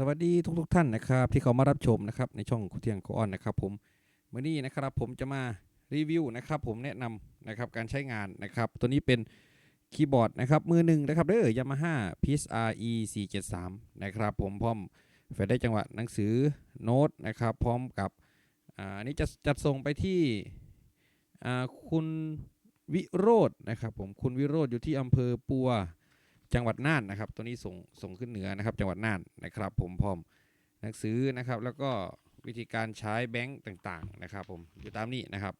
สวัสดีทุกทท่านนะครับ ที่เขามารับชมนะครับในช่องคุเทียงโคออนนะครับผมวันนี้นะครับผมจะมารีวิวนะครับผมแนะนำนะครับการใช้งานนะครับ ตัวนี้เป็นคีย์บอร์ดนะครับมือหนึ่งนะครับเด้อยามาฮ่า PIS RE 473นะครับผมพร้อมแฟลชได้จังหวะหนังสือโน้ตนะครับพร้อมกับอ่าอันนี้จะจัดส่งไปที่อ่าคุณวิโรจน์นะครับผมคุณวิโรจน์อยู่ที่อำเภอปัว จังหวัดน่านนะครับ ตัวนี้ส่งส่งขึ้นเหนือนะครับ จังหวัดน่านนะครับ ผมพร้อมหนังสือนะครับ แล้วก็วิธีการใช้แบงก์ต่างๆนะครับ ผมอยู่ตามนี้นะครับ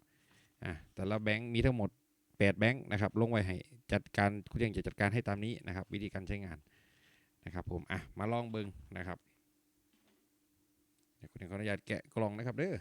อะแต่ละแบงก์มีทั้งหมด 8 แบงก์นะครับ ลงไว้ให้จัดการคุณยังจะจัดการให้ตามนี้นะครับ วิธีการใช้งานนะครับ ผมอะมาลองเบิงนะครับเดี๋ยวคุณยังขออนุญาตแกะกล่องนะครับเด้อ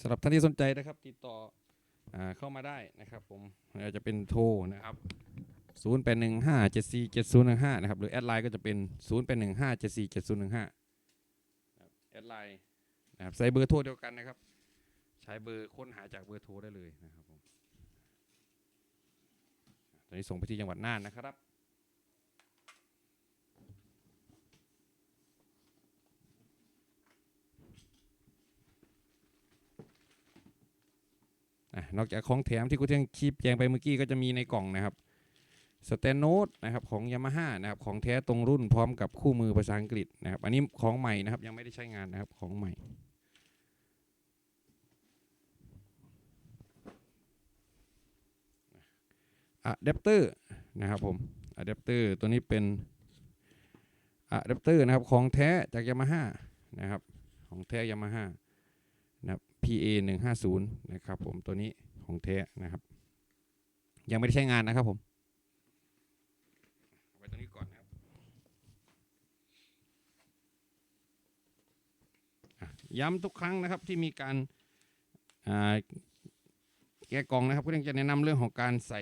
สำหรับท่านที่สนใจนะครับ ติดต่ออเข้ามาได้นะครับผมไม่ว่าจะเป็นโทรนะครับ 0 8 1 5 7 4 7 0 1 5 นะครับ หรือแอดไลน์ก็จะเป็น 0 8 1 5 7 4 7 0 1 5แอดไลน์นะครับใส่เบอร์โทรเดียวกันนะครับ ใช้เบอร์ค้นหาจากเบอร์โทรได้เลยนะครับผมตอนนี้ส่งไปที่จังหวัดน่านนะครับ นอกจากของแถมที่กูเที่ยงคลิปแจงไปเมื่อกี้ก็จะมีในกล่องนะครับสแตนโนตนะครับของยามาฮ่านะครับของแท้ตรงรุ่นพร้อมกับคู่มือภาษาอังกฤษนะครับ อันนี้ของใหม่นะครับยังไม่ได้ใช้งานนะครับของใหม่ อะแดปเตอร์นะครับผมอะแดปเตอร์ตัวนี้เป็นอะแดปเตอร์นะครับของแท้จากยามาฮ่านะครับของแท้ยามาฮ่า PA 150นะครับผมตัวนี้ของแท้นะครับ ยังไม่ได้ใช้งานนะครับผมไว้ตรงนี้ก่อนนะครับย้ำทุกครั้งนะครับที่มีการแกะกล่องนะครับก็ยังจะแนะนำเรื่องของการใส่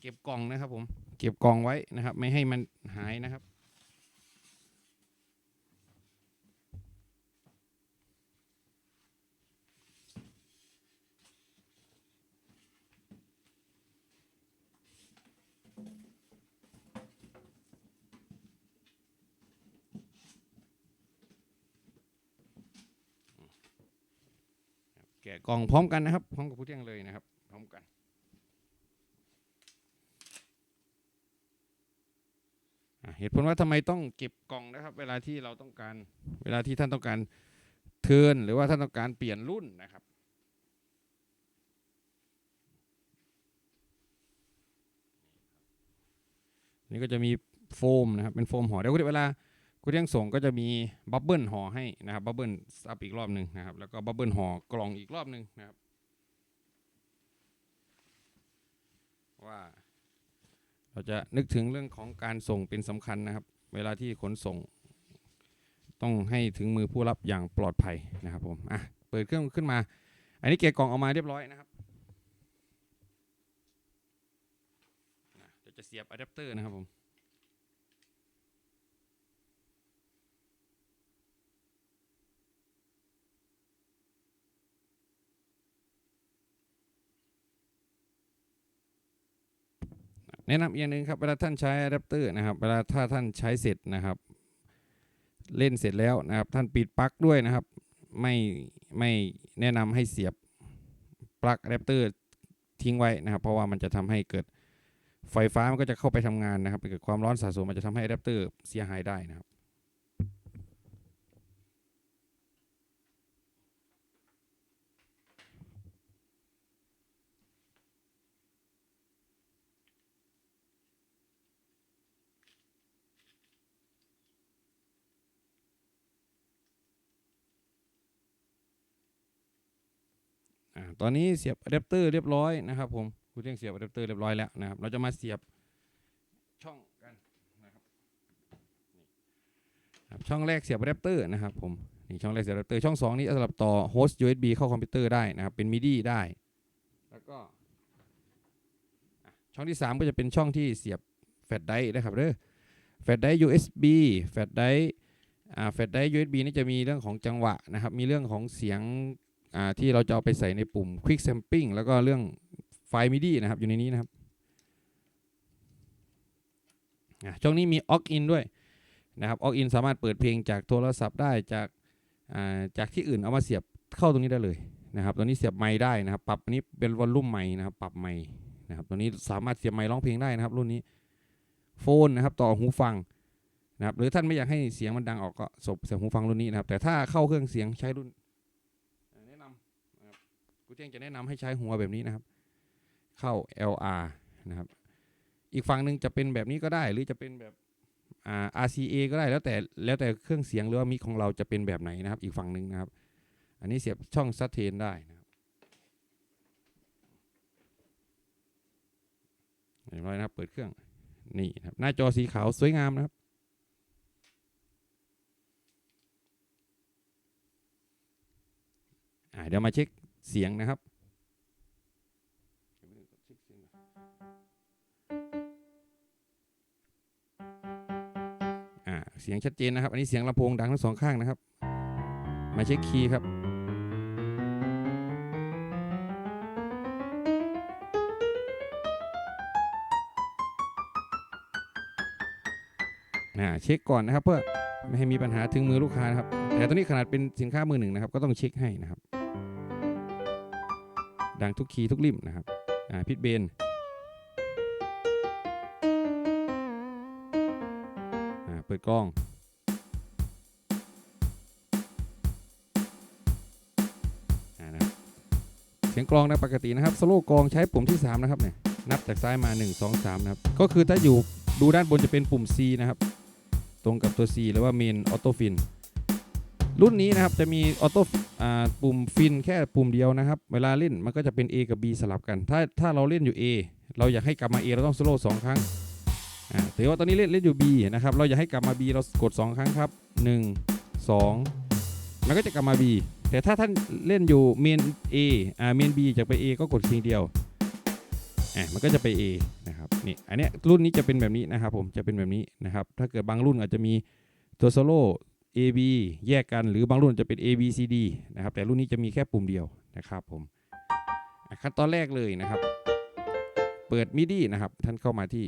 เก็บกล่องนะครับผมเก็บกล่องไว้นะครับ ไม่ให้มันหายนะครับ แกะกล่องพร้อมกันนะครับ พร้อมกับผู้เที่ยงเลยนะครับ พร้อมกันเหตุผลว่าทำไมต้องเก็บกล่องนะครับ เวลาที่เราต้องการเวลาที่ท่านต้องการเทินหรือว่าท่านต้องการเปลี่ยนรุ่นนะครับนี่ก็จะมีโฟมนะครับเป็นโฟมห่อเดี๋ยวเวลา กูเที่ยงส่งก็จะมีบับเบิลห่อให้นะครับบับเบิลซับอีกรอบหนึ่งนะครับ แล้วก็บับเบิลห่อกล่องอีกรอบหนึ่งนะครับ ว่า เราจะนึกถึงเรื่องของการส่งเป็นสำคัญนะครับ เวลาที่ขนส่ง ต้องให้ถึงมือผู้รับอย่างปลอดภัยนะครับผมอะเปิดเครื่องขึ้นมา อันนี้เกะกล่องออกมาเรียบร้อยนะครับเดี๋ยวจะเสียบอะแดปเตอร์นะครับผม นะนำอีกอย่างหนึ่งครับเวลาท่านใช้อะแดปเตอร์นะครับเวลาถ้าท่านใช้เสร็จนะครับ เล่นเสร็จแล้วนะครับ ท่านปิดปลั๊กด้วยนะครับ ไม่ไม่แนะนำให้เสียบปลั๊กอะแดปเตอร์ทิ้งไว้นะครับ เพราะว่ามันจะทำให้เกิดไฟฟ้ามันก็จะเข้าไปทำงานนะครับเกิดความร้อนสะสมมันจะทำให้อะแดปเตอร์เสียหายได้นะครับ อ่าตอนนี้เสียบอะแดปเตอร์เรียบร้อยนะครับผมคุณเที่ยงเสียบอะแดปเตอร์เรียบร้อยแล้วนะครับเราจะมาเสียบช่องกันนะครับนี่ครับช่องแรกเสียบอะแดปเตอร์นะครับผมนี่ช่องแรกเสียบอะแดปเตอร์ช่องสองนี้สำหรับต่อโฮสต์ USB เข้าคอมพิวเตอร์ได้นะครับเป็นมิดีได้ แล้วก็ช่องที่สามก็จะเป็นช่องที่เสียบแฟลชไดร์นะครับเด้อแฟลชไดร์ USB แฟลชไดร์อ่าแฟลชไดร์ USB นี่จะมีเรื่องของจังหวะนะครับ มีเรื่องของเสียง ที่เราจะเอาไปใส่ในปุ่ม Quick Sampling แล้วก็เรื่องไฟล์ MIDI นะครับอยู่ในนี้นะครับช่องนี้มี aux in ด้วยนะครับ aux in สามารถเปิดเพลงจากโทรศัพท์ได้จากาจากที่อื่นเอามาเสียบเข้าตรงนี้ได้เลยนะครับตัวนี้เสียบไมค์ได้นะครับปรับนี้เป็นวอลลุ่มไมค์นะครับปรับไมค์นะครับตัวนี้สามารถเสียบไมค์ร้องเพลงได้นะครับ รุ่นนี้โฟนนะครับต่อหูฟังนะครับหรือท่านไม่อยากให้เสียงมันดังออกก็สบเสียบหูฟังรุ่นนี้นะครับแต่ถ้าเข้าเครื่องเสียงใช้รุ่นอ่าแนะนำนะครับ กูเจียงจะแนะนำให้ใช้หัวแบบนี้นะครับ เข้า LR นะครับ อีกฝั่งหนึ่งจะเป็นแบบนี้ก็ได้ หรือจะเป็นแบบอ่า RCA ก็ได้แล้วแต่แล้วแต่เครื่องเสียงหรือว่ามิกของเราจะเป็นแบบไหนนะครับ อีกฝั่งหนึ่งนะครับ อันนี้เสียบช่องซัตเทนได้นะครับเรียบร้อยนะครับ เปิดเครื่องนี่นะครับหน้าจอสีขาวสวยงามนะครับอ่าเดี๋ยวมาเช็ค เสียงนะครับ เสียงชัดเจนนะครับ อันนี้เสียงลำโพงดังทั้งสองข้างนะครับ มาเช็คคีย์ครับอ่าเช็คก่อนนะครับเพื่อไม่ให้มีปัญหาถึงมือลูกค้านะครับ แต่ตัวนี้ขนาดเป็นสินค้ามือหนึ่งนะครับ ก็ต้องเช็คให้นะครับ ดังทุกคีย์ทุกริมนะครับพิดเบนเปิดกล้องอนะเสียงกลองนะปกตินะครับสโลกลองใช้ปุ่มที่ 3 นะครับเนี่ยนับจากซ้ายมา 1 2 3 นะครับ ก็คือถ้าอยู่ดูด้านบนจะเป็นปุ่ม C นะครับ ตรงกับตัว C หรือว่า Main Auto Fin รุ่นนี้นะครับจะมีออโต้ปุ่มฟินแค่ปุ่มเดียวนะครับ เวลาเล่นมันก็จะเป็น A กับ B สลับกัน ถ้าถ้าเราเล่นอยู่ A เราอยากให้กลับมา A เราต้องสโลว์สองครั้งอ่ถือว่าตอนนี้เล่นเล่นอยู่ B นะครับเราอยากให้กลับมา B เรากด 2 ครั้งครับ 1 2 มันก็จะกลับมา B แต่ถ้าท่านเล่นอยู่เมน A อ่าเมน B จากไป A ก็กดทีเดียวอ่ามันก็จะไป A นะครับนี่อันเนี้ยรุ่นนี้จะเป็นแบบนี้นะครับผมจะเป็นแบบนี้นะครับถ้าเกิดบางรุ่นอาจจะมีตัวโซโล่ A B แยกกันหรือบางรุ่นจะเป็น A B C D นะครับ แต่รุ่นนี้จะมีแค่ปุ่มเดียวนะครับผมขั้นตอนแรกเลยนะครับ เปิด MIDI นะครับ ท่านเข้ามาที่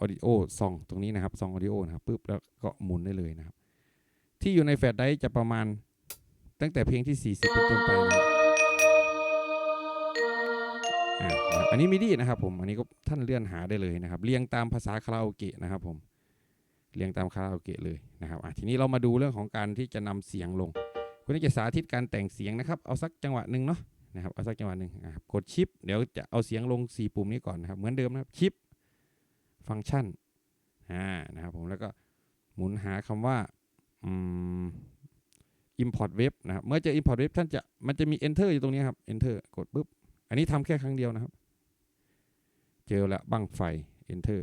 Audio ซองตรงนี้นะครับซอง Audio นะครับปุ๊บแล้วก็หมุนได้เลยนะครับ ที่อยู่ในแฟลชไดจะประมาณตั้งแต่เพลงที่ 40 เป็นต้นไปนะครับอ่านะครับอันนี้มิดีนะครับผม อันนี้ก็ท่านเลื่อนหาได้เลยนะครับ เรียงตามภาษาคาราโอเกะนะครับผม เรียงตามคาราโอเกะเลยนะครับอะทีนี้เรามาดูเรื่องของการที่จะนำเสียงลง คุณจะสาธิตการแต่งเสียงนะครับ เอาสักจังหวะหนึ่งเนาะนะครับเอาสักจังหวะหนึ่งกดชิป เดี๋ยวจะเอาเสียงลง 4 ปุ่มนี้ก่อนนะครับ เหมือนเดิมนะครับชิป ฟังก์ชันอ่านะครับผมแล้วก็หมุนหาคำว่าอืม import web นะครับเมื่อเจอ import web ท่านจะมันจะมี enter อยู่ตรงนี้ครับ enter กดปุ๊บอันนี้ทำแค่ครั้งเดียวนะครับ เจอแล้วบังไฟ enter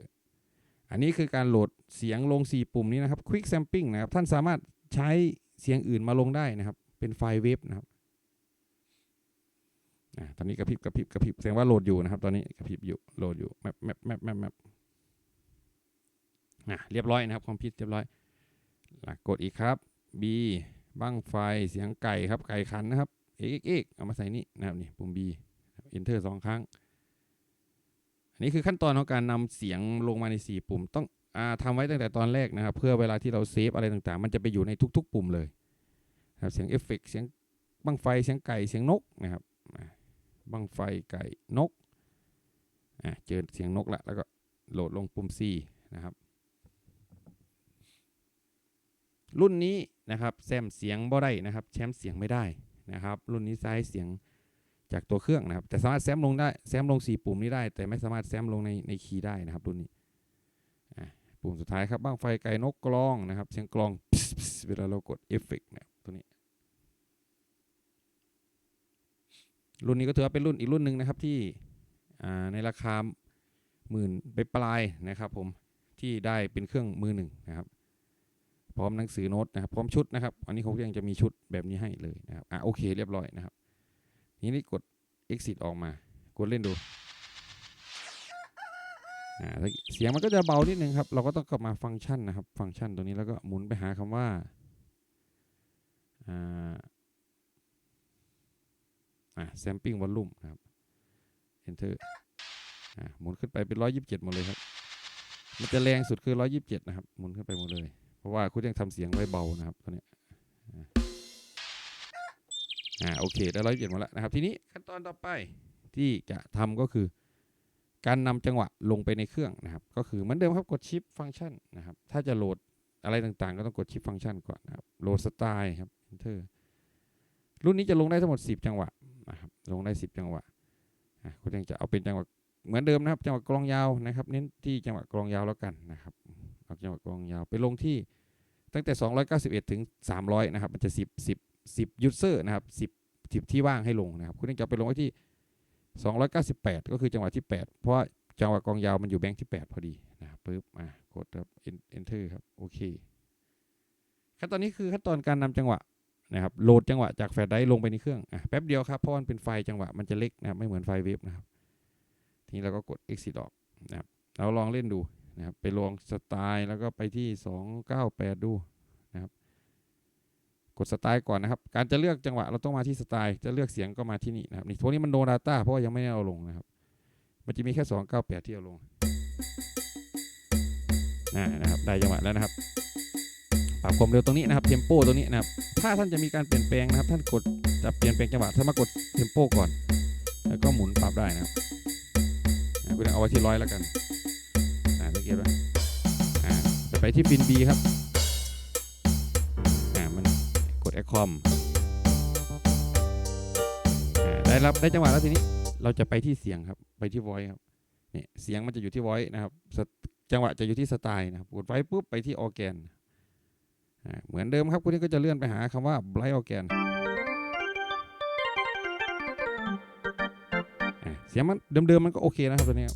อันนี้คือการโหลดเสียงลง 4 ปุ่มนี้นะครับ quick sampling นะครับ ท่านสามารถใช้เสียงอื่นมาลงได้นะครับ เป็นไฟล์เว็บนะครับตอนนี้กระพริบกระพริบกระพริบแสดงว่าโหลดอยู่นะครับ ตอนนี้กระพริบอยู่โหลดอยู่แมปแมปแมปแมปแมปอะเรียบร้อยนะครับคอมพิวเรียบร้อยกดอีกครับ B บั้งไฟเสียงไก่ครับไก่ขันนะครับเอกเอกเอามาใส่นี่นะครับนี่ปุ่ม B Enter สองครั้ง นนี้คือขั้นตอนของการนำเสียงลงมาใน 4 ปุ่ม ต้องอาทำไว้ตั้งแต่ตอนแรกนะครับ เพื่อเวลาที่เราเซฟอะไรต่างๆ มันจะไปอยู่ในทุก ๆ ปุ่มเลยครับเสียงเอฟเฟกต์เสียงบังไฟเสียงไก่เสียงนกนะครับบังไฟไก่นกอะเจอเสียงนกละแล้วก็โหลดลงปุ่ม C นะครับ รุ่นนี้นะครับแซมเสียงบ่ได้นะครับ แชมป์เสียงไม่ได้นะครับ รุ่นนี้ใช้เสียง จากตัวเครื่องนะครับ แต่สามารถแซมลงได้แซมลง 4 ปุ่มนี้ได้ แต่ไม่สามารถแซมลงในในคีย์ได้นะครับรุ่นนี้ปุ่มสุดท้ายครับบ้างไฟไก่นกกลองนะครับ เสียงกลองเวลาเรากดเอฟเฟกต์นะครับตัวนี้ รุ่นนี้ก็ถือว่าเป็นรุ่นอีกรุ่นหนึ่งนะครับที่ในราคาหมื่นไปปลายนะครับผมที่ได้เป็นเครื่องมือหนึ่งนะครับ พร้อมหนังสือโน้ตนะครับ พร้อมชุดนะครับ อันนี้เขายังจะมีชุดแบบนี้ให้เลยนะครับอะโอเคเรียบร้อยนะครับ ทีนี้กด exit ออกมา กดเล่นดูเสียงมันก็จะเบานิดนึงครับ เราก็ต้องกลับมาฟังก์ชันนะครับ ฟังก์ชันตรงนี้แล้วก็หมุนไปหาคำว่าอ่า sampling volume นะครับ enter อ่าหมุนขึ้นไปเป็น 127 หมดเลยครับ มันจะแรงสุดคือ 127 นะครับ หมุนขึ้นไปหมดเลย เพราะว่าคุณยังทำเสียงไว้เบานะครับตัวนี้ อ่าโอเคได้127หมดแล้วนะครับ ทีนี้ขั้นตอนต่อไปที่จะทำก็คือ การนำจังหวะลงไปในเครื่องนะครับ ก็คือเหมือนเดิมครับกดชิปฟังก์ชันนะครับ ถ้าจะโหลดอะไรต่างๆ ก็ต้องกดชิปฟังก์ชันก่อนนะครับโหลดสไตล์ครับ enter รุ่นนี้จะลงได้ทั้งหมด 10 จังหวะนะครับลงได้ 10 จังหวะอะคุณยังจะเอาเป็นจังหวะเหมือนเดิมนะครับ จังหวะกลองยาวนะครับ เน้นที่จังหวะกลองยาวแล้วกันนะครับเอาจังหวะกลองยาวไปลงที่ตั้งแต่ 291 ถึง 300 นะครับ มันจะ 10 10 10ยูเซอร์นะครับ10 10 ที่ว่างให้ลงนะครับ คุณยังจะเอาไปลงไว้ที่ 298 ก็คือจังหวะที่ 8 เพราะจังหวะกองยาวมันอยู่แบงค์ที่ 8 พอดีนะครับปึ๊บอะกดครับ enter ครับโอเคขั้นตอนนี้คือขั้นตอนการนำจังหวะนะครับโหลดจังหวะจากแฟลชไดรฟ์ลงไปในเครื่องอะแป๊บเดียวครับเพราะมันเป็นไฟจังหวะมันจะเล็กนะครับไม่เหมือนไฟเวฟนะครับ ทีนี้เราก็กด exit ออกนะครับเราลองเล่นดูนะครับไปลองสไตล์แล้วก็ไปที่ 298 ดูนะครับ ดสไตล์ก่อนนะครับ การจะเลือกจังหวะเราต้องมาที่สไตล์ จะเลือกเสียงก็มาที่นี่นะครับ นี่พวกนี้มันโนดาต้าเพราะว่ายังไม่ได้เอาลงนะครับ มันจะมีแค่298ที่เอาลงอ่นะครับ ได้จังหวะแล้วนะครับ ปรับความเร็วตรงนี้นะครับ เทมโปตรงนี้นะครับ ถ้าท่านจะมีการเปลี่ยนแปลงนะครับ ท่านกดจะเปลี่ยนแปลงจังหวะท่านมากดเทมโปก่อน แล้วก็หมุนปรับได้นะครับคุณเอาไว้ที่ร้อยแล้วกัน อ่าสังเกตว่าอ่าจะไปที่ฟินบีครับ ดแอคคอมได้รับได้จังหวะแล้วทีนี้เราจะไปที่เสียงครับไปที่ voice ครับเนี่ยเสียงมันจะอยู่ที่ voice นะครับจังหวะจะอยู่ที่สไตล์นะครับกดไว้ปุ๊บไปที่ organ เหมือนเดิมครับคุณนี่ก็จะเลื่อนไปหาคำว่า bright organ เสียงมันเดิมๆมันก็โอเคนะครับตัวนี้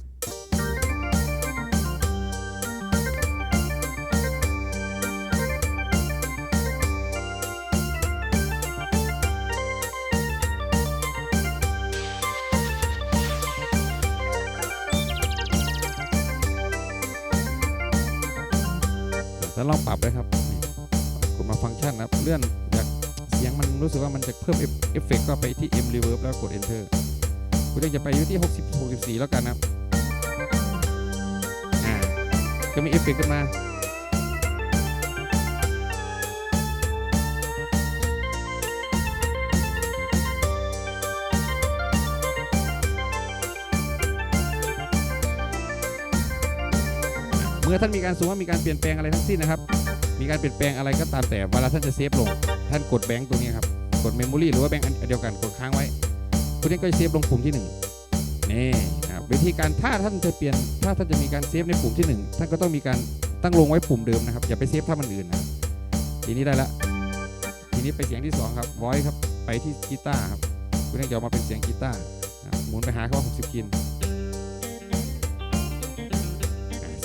แล้วลองปรับเลยครับกดมาฟังก์ชันนะครับเลื่อนจากเสียงมันรู้สึกว่ามันจะเพิ่มเอฟเฟกต์ก็ไปที่ M reverb แล้วกด enter คุณเองจะไปอยู่ที่ 60 64 แล้วกันนะครับอ่าก็มีเอฟเฟกต์ขึ้นมา เมื่อท่านมีการสูงว่ามีการเปลี่ยนแปลงอะไรทั้งสิ้นนะครับ มีการเปลี่ยนแปลงอะไรก็ตามแต่เวลาท่านจะเซฟลง ท่านกดแบงค์ตรงนี้ครับกดเมมโมรีหรือว่าแบงค์อันเดียวกันกดค้างไว้คุณนี้ก็จะเซฟลงปุ่มที่หนึ่งนี่นะครับวิธีการถ้าท่านจะเปลี่ยนถ้าท่านจะมีการเซฟในปุ่มที่หนึ่งท่านก็ต้องมีการตั้งลงไว้ปุ่มเดิมนะครับ อย่าไปเซฟถ้ามันอื่นนะทีนี้ได้ละทีนี้ไปเสียงที่สองครับ voice ครับไปที่กีตาร์ครับคุณนี้จะออกมาเป็นเสียงกีตาร์หมุนไปหาคำว่า60กิน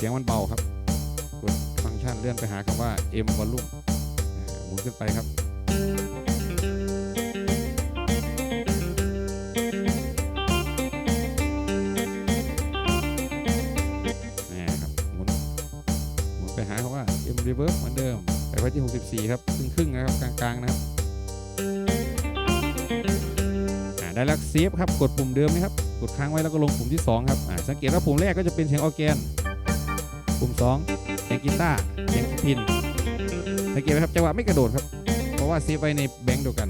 สียงมันเบาครับ กดฟังก์ชันเลื่อนไปหาคำว่า M volume หมุนขึ้นไปครับนี่ครับหมุนหมุนไปหาคำว่า M reverb เหมือนเดิมไปไว้ที่ 64 ครับครึ่งครึ่งๆนะครับ กลางๆ นะครับได้แล้วเซฟครับ กดปุ่มเดิมนะครับ กดค้างไว้แล้วก็ลงปุ่มที่ 2 ครับอ่าสังเกตว่าปุ่มแรกก็จะเป็นเสียงออแกน ปุ่ม2เสียงกีตาร์เสียงพินสังเกตไหมครับจังหวะไม่กระโดดครับ เพราะว่าเซฟไว้ในแบงค์เดียวกัน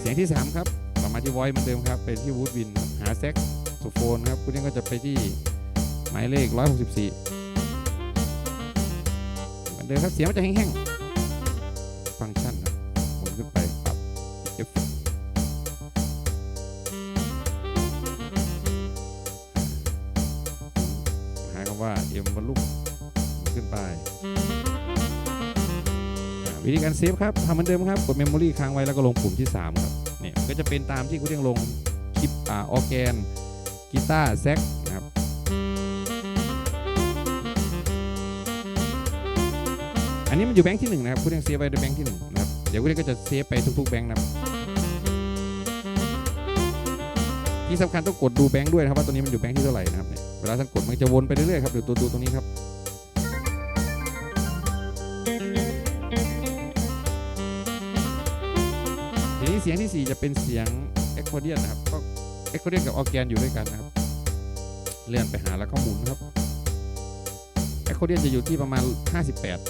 เสียงที่ 3 ครับกลับมาที่ voice เหมือนเดิมครับไปที่วูดวินหาแซกโซโฟนครับคุณนี่ก็จะไปที่หมายเลข 164เหมือนเดิมครับเสียงมันจะแห้งๆาคำว่า M volume หมุนขึ้นไป วิธีการเซฟครับทำเหมือนเดิมครับกดเมมโมรีค้างไว้แล้วก็ลงปุ่มที่ 3 ครับเนี่ยก็จะเป็นตามที่คุณเรียงลงคลิปอ่าออแกนกีตาร์แซกนะครับอันนี้มันอยู่แบงค์ที่1นะครับคุณเรียงเซฟไว้ในแบงค์ที่1นะครับเดี๋ยวคุณเอกก็จะเซฟไปทุกๆแบงค์นะครับ ที่สำคัญต้องกดดูแบงค์ด้วยนะครับว่าตัวนี้มันอยู่แบงค์ที่เท่าไหร่นะครับเนี่ยเวลาท่านกดมันจะวนไปเรื่อยๆครับเดี๋ยวตัวดูตรงนี้ครับทีนี้เสียงที่ 4 จะเป็นเสียงเอ็กโคเดียนนะครับก็เอ็กโคเดียนกับออร์แกนอยู่ด้วยกันนะครับ เลื่อนไปหาแล้วก็หมุนครับเอ็กโคเดียนจะอยู่ที่ประมาณ 58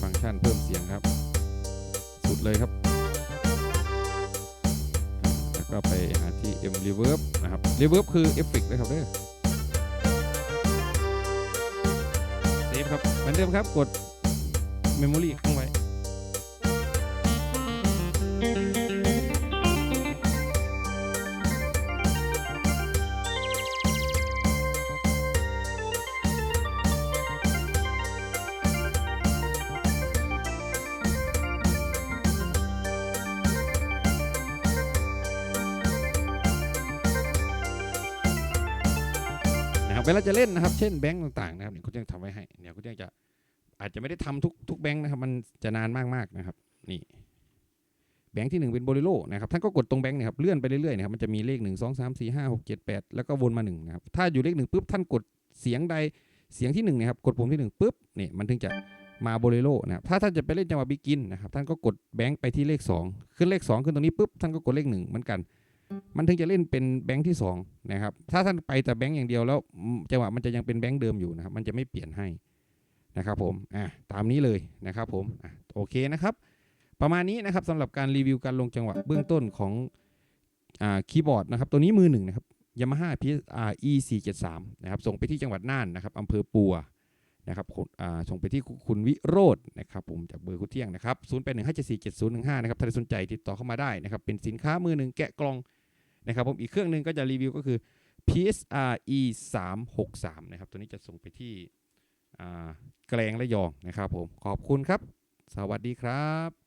ฟังก์ชันเพิ่มเสียงครับ สุดเลยครับ ก็ไปหาที่ M Reverb นะครับ Reverb คือเอฟเฟกต์เลยครับเด้อเซฟครับเหมือนเดิมครับกด Memory ข้างไว้ เวลาจะเล่นนะครับ เช่นแบงก์ต่างๆนะครับเนี่ยคุณยังทำไว้ให้เนี่ยคุณยังจะอาจจะไม่ได้ทำทุกทุกแบงก์นะครับ มันจะนานมากๆนะครับ นี่แบงก์ที่หนึ่งเป็นโบลิโลนะครับท่านก็กดตรงแบงก์เนี่ยครับเลื่อนไปเรื่อยๆนะครับมันจะมีเลขหนึ่งสองสามสี่ห้าหกเจ็ดแปดแล้วก็วนมาหนึ่งนะครับถ้าอยู่เลขหนึ่งปุ๊บท่านกดเสียงใดเสียงที่หนึ่งนะครับกดปุ่มที่หนึ่งปุ๊บเนี่ยมันถึงจะมาโบลิโลนะครับถ้าท่านจะไปเล่นจังหวะบิกินนะครับท่านก็กดแบงก์ไปที่เลขสองขึ้นเลขสองขึ้นตรงนี้ปุ๊บท่านก็กดเลขหนึ่งเหมือนกัน มันถึงจะเล่นเป็นแบงค์ที่สองนะครับถ้าท่านไปแต่แบงค์อย่างเดียวแล้วจังหวะมันจะยังเป็นแบงค์เดิมอยู่นะครับมันจะไม่เปลี่ยนให้นะครับผมอะตามนี้เลยนะครับผมอะโอเคนะครับ ประมาณนี้นะครับสำหรับการรีวิวการลงจังหวะเบื้องต้นของอ่าคีย์บอร์ดนะครับตัวนี้มือหนึ่งนะครับ Yamaha PSR E 4 7 3นะครับส่งไปที่จังหวัดน่านนะครับอำเภอปัวนะครับอ่าส่งไปที่คุณวิโรจน์นะครับผมจากเบอร์คุณเที่ยงนะครับ 0 8 1 5 7 4 7 0 1 5 นะครับถ้าสนใจติดต่อเข้ามาได้นะครับ เป็นสินค้ามือหนึ่งแกะกล่อง นะครับผมอีกเครื่องหนึ่งก็จะรีวิวก็คือ PSR E 3 6 3นะครับตัวนี้จะส่งไปที่แกลงและยองนะครับผมขอบคุณครับ สวัสดีครับ